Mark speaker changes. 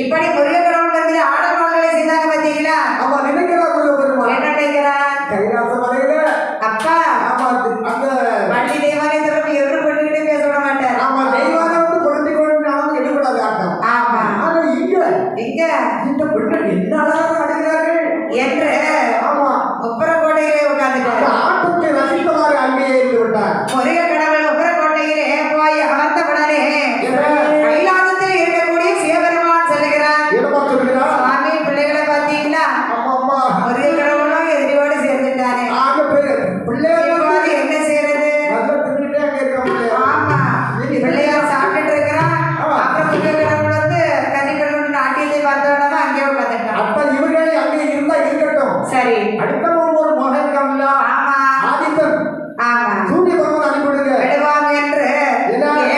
Speaker 1: இப்படி முருகப்பெருமான் ஆடப்பாடுகளை செய்தாங்க பார்த்தீங்களா
Speaker 2: அவன் நினைக்கிறார் முருகப்பெருமான்.
Speaker 1: என்ன நினைக்கிறார்?
Speaker 2: இந்த பெண்கள் என்ன அழகாக ஆடுகிறார்கள் ஆமா
Speaker 1: ஒப்பர கோடையிலே உட்கார்ந்து
Speaker 2: ஆட்டத்தை ரசித்தவாறு அங்கேயே இருந்து விட்டார்.
Speaker 1: ஒரே சரி
Speaker 2: அடுத்த